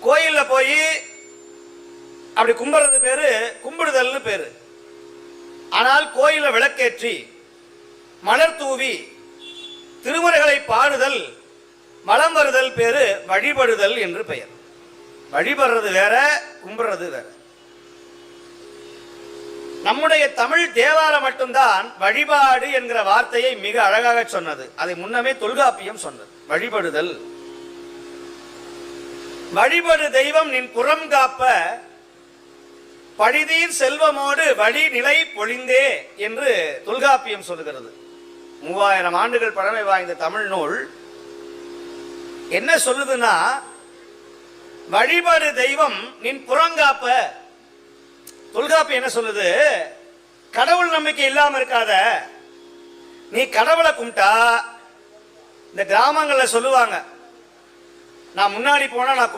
கோயிலில் போய் அப்படி கும்பிடுறது பேரு கும்பிடுதல்னு பேரு. ஆனால் கோயில விளக்கேற்றி மலர் தூவி திருமுறைகளை பாடுதல் மலம் வருதல் பேரு வழிபடுதல் என்று பெயர். வழிபடுறது வேற கும்பிடுறது வேற. நம்முடைய தமிழ் தேவாரம் மட்டும்தான் வழிபாடு என்கிற வார்த்தையை மிக அழகாக சொன்னது. அதை முன்னமே தொல்காப்பியம் சொன்னது. வழிபடுதல். வழிபடு தெய்வம் நின் புறம் காப்ப பழிதீர் செல்வமோடு வழி நிலை பொழிந்தே என்று தொல்காப்பியம் சொல்லுகிறது. மூவாயிரம் ஆண்டுகள் பழமை வாய்ந்த தமிழ் நூல். என்ன சொல்லுதுன்னா வழிபாடு தெய்வம் நின் புறங்காப்ப தொல்காப்பி என்ன சொல்லுது? கடவுள் நம்பிக்கை இல்லாம இருக்காத. நீ கடவுளை கும்பிட்டா இந்த கிராமங்கள்ல சொல்லுவாங்க நான் முன்னாடி போனா நான்